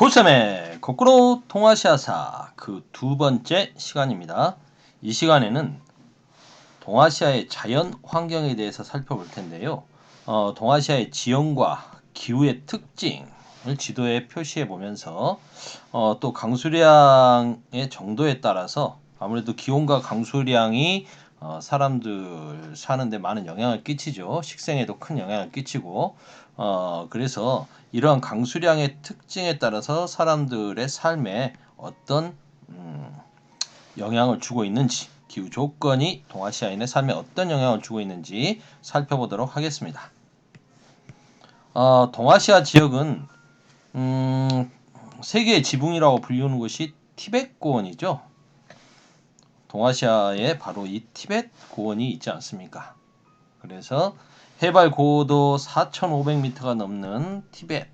보쌈의 거꾸로 동아시아사 그 두 번째 시간입니다. 이 시간에는 동아시아의 자연 환경에 대해서 살펴볼 텐데요. 어, 동아시아의 지형과 기후의 특징을 지도에 표시해 보면서 어, 또 강수량의 정도에 따라서 아무래도 기온과 강수량이 어, 사람들 사는데 많은 영향을 끼치죠. 식생에도 큰 영향을 끼치고 어, 그래서 이러한 강수량의 특징에 따라서 사람들의 삶에 어떤 음, 영향을 주고 있는지 기후 조건이 동아시아인의 삶에 어떤 영향을 주고 있는지 살펴보도록 하겠습니다. 어, 동아시아 지역은 음, 세계의 지붕이라고 불리는 곳이 티벳 고원이죠. 동아시아에 바로 이 티벳 고원이 있지 않습니까? 그래서 해발 고도 4,500m가 넘는 티벳.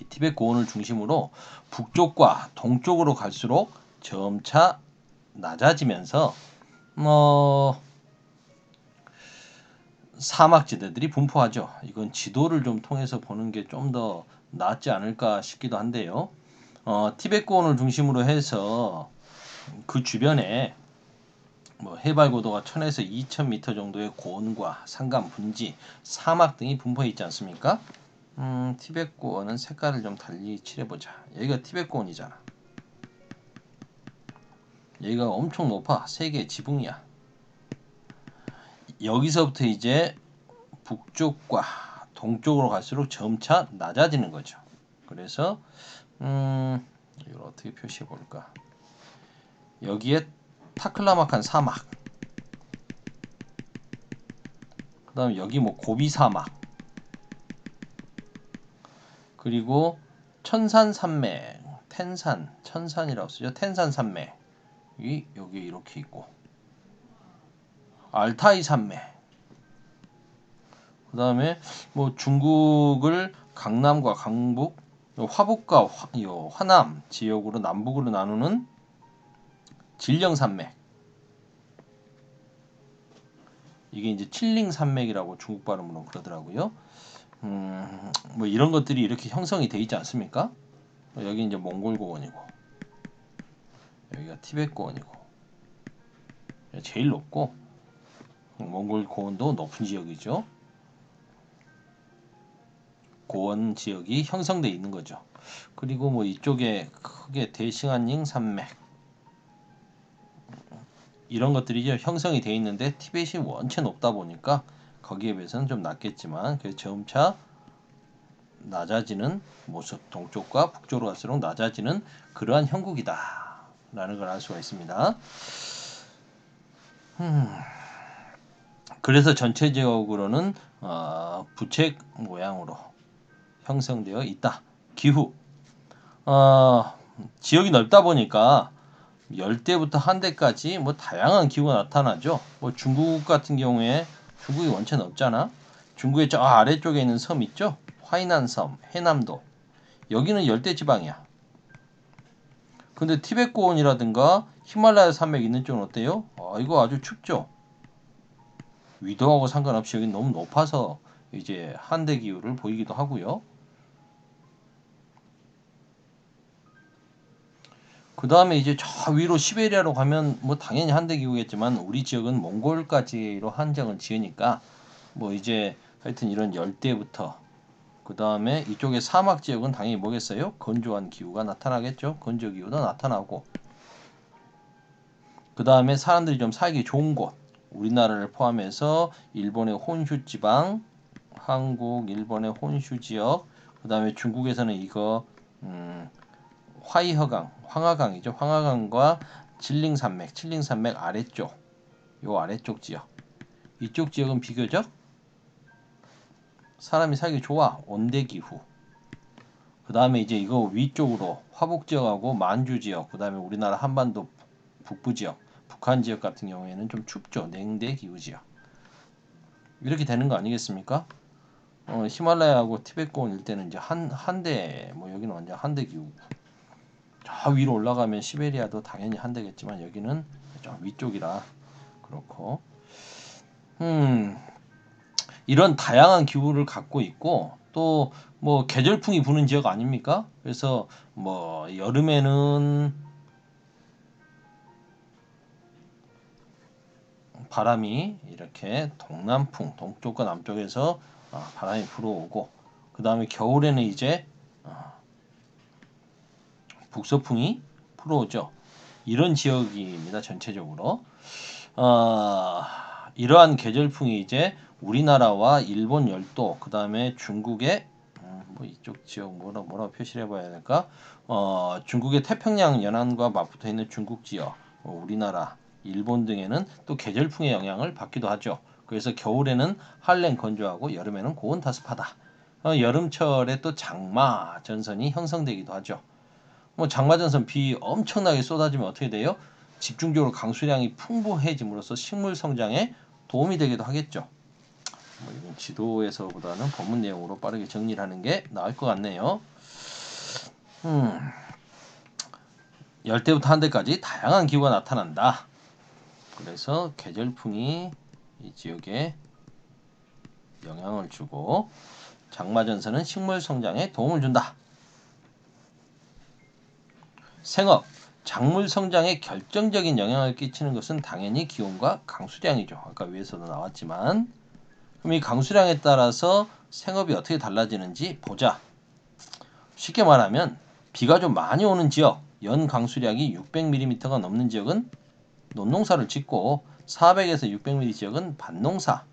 이 티벳 고원을 중심으로 북쪽과 동쪽으로 갈수록 점차 낮아지면서 뭐 사막지대들이 분포하죠. 이건 지도를 좀 통해서 보는 게 좀 더 낫지 않을까 싶기도 한데요. 어, 티벳 고원을 중심으로 해서 그 주변에 뭐 해발 고도가 1000에서 2000m 정도의 고원과 산간 분지, 사막 등이 분포해 있지 않습니까? 음, 티벳 고원은 색깔을 좀 달리 칠해보자. 여기가 티벳 고원이잖아. 여기가 엄청 높아. 세계 지붕이야. 여기서부터 이제 북쪽과 동쪽으로 갈수록 점차 낮아지는 거죠. 그래서 음, 이걸 어떻게 표시해 볼까? 여기에 타클라마칸 사막. 그 다음 여기 뭐 고비 사막. 그리고 천산 산맥, 텐산, 천산이라고 쓰죠. 텐산 산맥이 여기 이렇게 있고 알타이 산맥. 그 다음에 뭐 중국을 강남과 강북, 화북과 화, 화남 지역으로 남북으로 나누는 질령산맥 이게 이제 칠링산맥이라고 중국 발음으로 그러더라고요. 음, 뭐 이런 것들이 이렇게 형성이 돼 있지 않습니까? 여기 이제 몽골 고원이고 여기가 티벳 고원이고 제일 높고 몽골 고원도 높은 지역이죠. 고원 지역이 형성돼 있는 거죠. 그리고 뭐 이쪽에 크게 대싱안닝 산맥 이런 것들이 형성이 돼 있는데 티벳이 원체 높다 보니까 거기에 비해서는 좀 낮겠지만 그 점차 낮아지는 모습 동쪽과 북쪽으로 갈수록 낮아지는 그러한 형국이다 라는 걸 알 수가 있습니다. 음, 그래서 전체적으로는 어, 부채 모양으로 형성되어 있다. 기후. 어, 지역이 넓다 보니까 열대부터 한대까지 뭐 다양한 기후가 나타나죠. 뭐 중국 같은 경우에 중국이 원체 넓잖아. 중국의 저 아래쪽에 있는 섬 있죠? 화이난 섬, 해남도. 여기는 열대 지방이야. 근데 티벳 고원이라든가 히말라야 산맥 있는 쪽은 어때요? 아, 이거 아주 춥죠. 위도하고 상관없이 여기 너무 높아서 이제 한대 기후를 보이기도 하고요. 그 다음에 이제 저 위로 시베리아로 가면 뭐 당연히 한대 기후겠지만 우리 지역은 몽골까지로 한정을 지으니까 뭐 이제 하여튼 이런 열대부터 그 다음에 이쪽에 사막 지역은 당연히 뭐겠어요? 건조한 기후가 나타나겠죠. 건조 기후도 나타나고 그 다음에 사람들이 좀 살기 좋은 곳 우리나라를 포함해서 일본의 혼슈 지방, 한국, 일본의 혼슈 지역, 그 다음에 중국에서는 이거 음, 화이허강, 황하강이죠. 황하강과 칠링산맥, 칠링산맥 아래쪽, 요 아래쪽 지역. 이쪽 지역은 비교적 사람이 살기 좋아. 온대 기후. 그 다음에 이제 이거 위쪽으로 화북 지역하고 만주 지역, 그 다음에 우리나라 한반도 북부 지역, 북한 지역 같은 경우에는 좀 춥죠. 냉대 기후 지역. 이렇게 되는 거 아니겠습니까? 어, 히말라야하고 티벳 고원 일대는 이제 한 한대 뭐 여기는 완전 한대 기후. 저 위로 올라가면 시베리아도 당연히 한대겠지만 여기는 좀 위쪽이라 그렇고 음 이런 다양한 기후를 갖고 있고 또 뭐 계절풍이 부는 지역 아닙니까? 그래서 뭐 여름에는 바람이 이렇게 동남풍, 동쪽과 남쪽에서 어, 바람이 불어오고 그 다음에 겨울에는 이제 어, 북서풍이 불어오죠. 이런 지역입니다. 전체적으로. 어, 이러한 계절풍이 이제 우리나라와 일본 열도, 그 다음에 중국의 음, 뭐 이쪽 지역 뭐라 뭐라 표시를 해봐야 될까? 어, 중국의 태평양 연안과 맞붙어 있는 중국 지역, 뭐 우리나라, 일본 등에는 또 계절풍의 영향을 받기도 하죠. 그래서 겨울에는 한랭 건조하고 여름에는 고온 다습하다. 어, 여름철에 또 장마 전선이 형성되기도 하죠. 뭐 장마 전선 비 엄청나게 쏟아지면 어떻게 돼요? 집중적으로 강수량이 풍부해짐으로써 식물 성장에 도움이 되기도 하겠죠. 뭐 이건 지도에서보다는 본문 내용으로 빠르게 정리를 하는 게 나을 것 같네요. 음, 열대부터 한대까지 다양한 기후가 나타난다. 그래서 계절풍이 이 지역에 영향을 주고 장마전선은 식물 성장에 도움을 준다. 생업, 작물 성장에 결정적인 영향을 끼치는 것은 당연히 기온과 강수량이죠. 아까 위에서도 나왔지만 그럼 이 강수량에 따라서 생업이 어떻게 달라지는지 보자. 쉽게 말하면 비가 좀 많이 오는 지역, 연 강수량이 600mm가 넘는 지역은 논농사를 짓고 400에서 600mm 지역은 밭농사.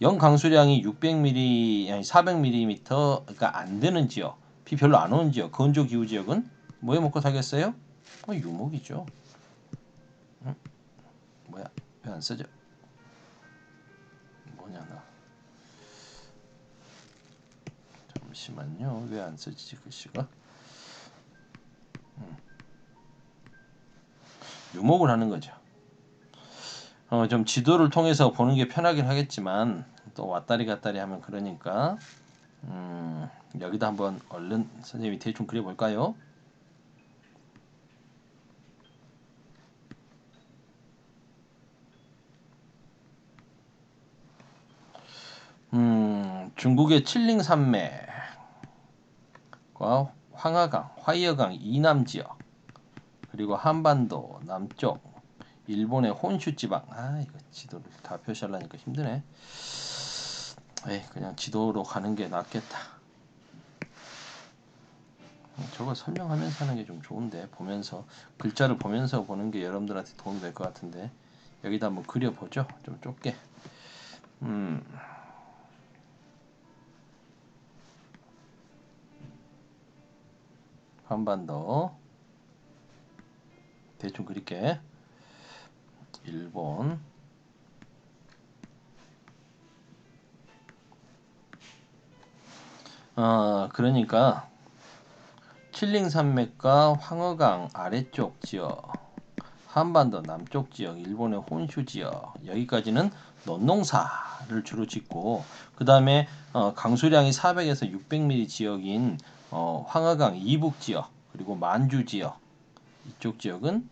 연 강수량이 600mm 아니 400mm가 안 되는 지역, 비 별로 안 오는 지역, 건조 기후 지역은 뭐에 먹고 살겠어요? 어, 유목이죠. 응? 뭐야? 왜 안 쓰죠? 뭐냐 나. 잠시만요. 왜 안 쓰지 글씨가? 응. 유목을 하는 거죠. 어, 좀 지도를 통해서 보는 게 편하긴 하겠지만 또 왔다리 갔다리 하면 그러니까 음, 여기다 한번 얼른 선생님이 대충 그려볼까요? 음, 중국의 칠링 산맥과 황하강, 화이어강 이남 지역 그리고 한반도 남쪽 일본의 혼슈 지방. 아 이거 지도를 다 표시하려니까 힘드네. 에이 그냥 지도로 가는 게 낫겠다. 저거 설명하면서 하는 게 좀 좋은데 보면서 글자를 보면서 보는 게 여러분들한테 도움이 될 것 같은데 여기다 한번 그려보죠. 좀 좁게. 음 한반도 대충 그릴게. 일본. 어 그러니까 칠링 산맥과 황허강 아래쪽 지역 한반도 남쪽 지역 일본의 혼슈 지역 여기까지는 논농사를 주로 짓고 그 다음에 어, 강수량이 400에서 600mm 지역인 어, 황하강 이북 지역 그리고 만주 지역 이쪽 지역은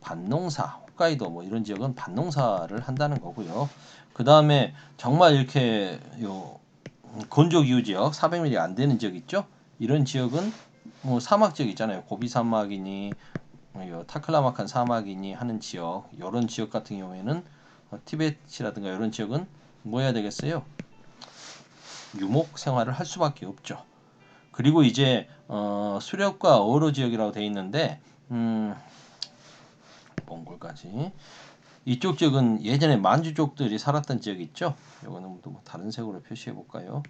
밭농사 홋카이도 뭐 이런 지역은 밭농사를 한다는 거고요. 그 다음에 정말 이렇게 요 건조 기후 지역 400mm 안 되는 지역 있죠? 이런 지역은 뭐 사막 지역 있잖아요. 고비 사막이니 뭐 타클라마칸 사막이니 하는 지역 이런 지역 같은 경우에는 어, 티베트라든가 이런 지역은 뭐 해야 되겠어요? 유목 생활을 할 수밖에 없죠. 그리고 이제 어, 수렵과 어로 지역이라고 돼 있는데 음, 몽골까지 이쪽 지역은 예전에 만주족들이 살았던 지역 있죠. 이거는 또뭐 다른 색으로 표시해 볼까요?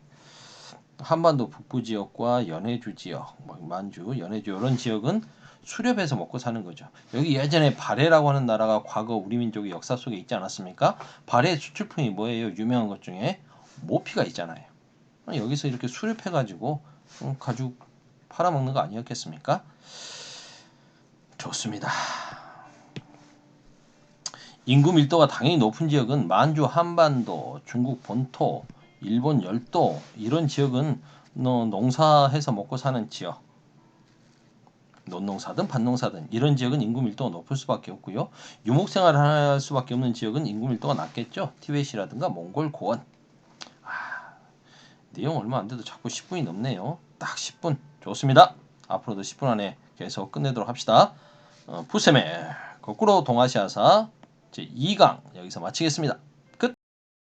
한반도 북부 지역과 연해주 지역, 뭐 만주, 연해주 이런 지역은 수렵해서 먹고 사는 거죠. 여기 예전에 발해라고 하는 나라가 과거 우리 민족의 역사 속에 있지 않았습니까? 발해 수출품이 뭐예요? 유명한 것 중에 모피가 있잖아요. 여기서 이렇게 수렵해가지고 음, 가죽 팔아먹는 거 아니었겠습니까? 좋습니다. 인구 밀도가 당연히 높은 지역은 만주 한반도, 중국 본토, 일본 열도 이런 지역은 농사해서 먹고 사는 지역. 논농사든 밭농사든 이런 지역은 인구 밀도가 높을 수밖에 없고요. 유목 생활을 할 수밖에 없는 지역은 인구 밀도가 낮겠죠. 티베트라든가 몽골 고원. 아, 내용 얼마 안 돼도 자꾸 10분이 넘네요. 딱 10분 좋습니다. 앞으로도 10분 안에 계속 끝내도록 합시다. 어, 푸세메 거꾸로 동아시아사 제 2강 여기서 마치겠습니다.